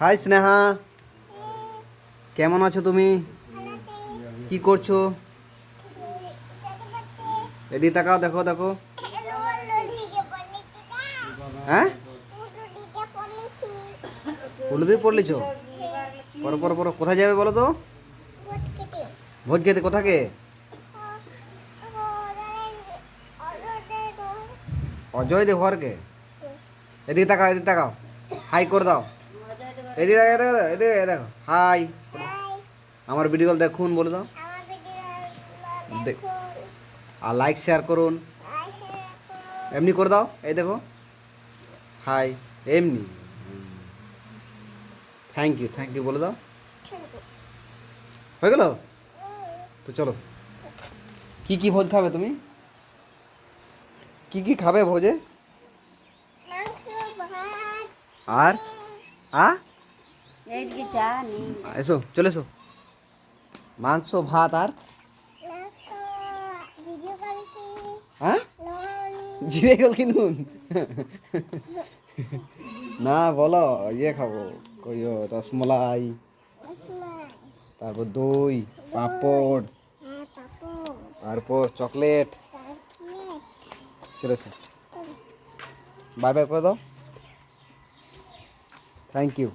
High Sneha. কেমন আছো তুমি? কি করছ? এদিকে তাকাও, দেখো দেখো। হ্যাঁ? হলুদে পড়লিছ? পর পর পর কোথায় যাবে বলো তো? ভোজ খেতে কোথাকে? অজয় দে ঘরকে। এদিকে তাকাও এদিকে তাকাও। হাই করে দাও। এদিকে দেখো এদিকে দেখো, হাই আমার ভিডিও কল দেখুন বলে দাও। দেখ। আর লাইক শেয়ার করুন। এমনি করে দাও এই দেখো। হাই এমনি। থ্যাংক ইউ থ্যাংক ইউ বলে দাও। হয়ে গেল? তো চলো। কি কি ভোজ খাবে তুমি? কি কি খাবে ভোজে? আর? আ? এসো, চলে এসো। মাংস, ভাত আর? হ্যাঁ? জিরে গেল কি নুন? না, বলো ইয়ে খাব। কইও রসমলাই। তারপর দই, পাঁপড়। তারপর চকলেট। চলে এসো। বাই বাই করে দাও। Thank you